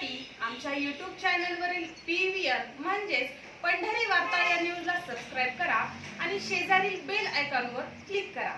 पाहण्यासाठी आमच्या यूट्यूब चॅनलवरील पी व्ही आर म्हणजेच पंढरी वार्ता या न्यूजला सबस्क्राईब करा आणि शेजारील बेल आयकॉनवर क्लिक करा.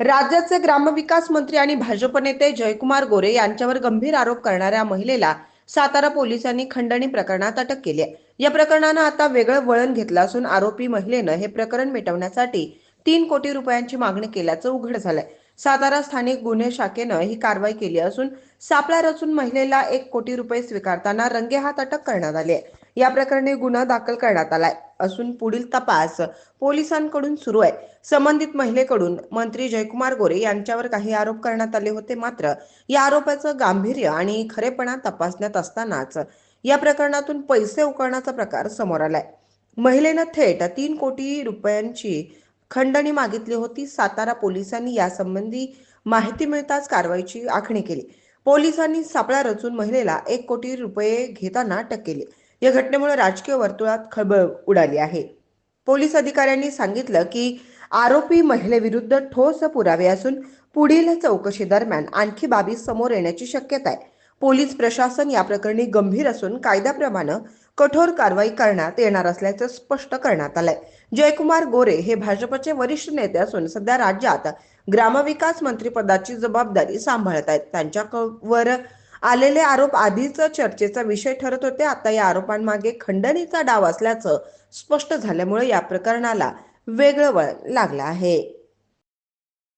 राज्याचे ग्रामविकास मंत्री आणि भाजप नेते जयकुमार गोरे यांच्यावर गंभीर आरोप करणाऱ्या महिलेला सातारा पोलिसांनी खंडणी प्रकरणात अटक केली आहे. या प्रकरणानं आता वेगळं वळण घेतलं असून आरोपी महिलेनं हे प्रकरण मिटवण्यासाठी तीन कोटी रुपयांची मागणी केल्याचं उघड झालंय. सातारा स्थानिक गुन्हे शाखेनं ही कारवाई केली असून सापळा रचून महिलेला एक कोटी रुपये स्वीकारताना रंगेहात अटक करण्यात आली आहे. या प्रकरणी गुन्हा दाखल करण्यात आलाय असून पुढील तपास पोलिसांकडून सुरू आहे. संबंधित महिलेकडून मंत्री जयकुमार गोरे यांच्यावर काही आरोप करण्यात आले होते मात्र या आरोपाचं गांभीर्य आणि खरेपणा तपासण्यात असतानाच या प्रकरणातून पैसे उकळण्याचा प्रकार समोर आलाय. महिलेनं थेट तीन कोटी रुपयांची खंडणी मागितली होती. सातारा पोलिसांनी यासंबंधी माहिती मिळताच कारवाईची आखणी केली. पोलिसांनी सापळा रचून महिलेला एक कोटी रुपये घेताना अटक केली या घटनेमुळे राजकीय वर्तुळात खळबळ उडाली आहे. पोलीस अधिकाऱ्यांनी सांगितलं की आरोपी महिलेविरुद्ध ठोस पुरावे असून पुढील चौकशी दरम्यान आणखी बाबी समोर येण्याची शक्यता आहे. पोलीस प्रशासन या प्रकरणी गंभीर असून कायद्याप्रमाणे कठोर कारवाई करण्यात येणार असल्याचं स्पष्ट करण्यात आलंय. जयकुमार गोरे हे भाजपचे वरिष्ठ नेते असून सध्या राज्यात ग्रामविकास मंत्रिपदाची जबाबदारी सांभाळत आहेत. त्यांच्यावर आलेले आरोप आधीच चर्चेचा विषय ठरत होते. आता या आरोपांमागे खंडणीचा डाव असल्याचं स्पष्ट झाल्यामुळे या प्रकरणाला वेगळं वळण लागलं आहे.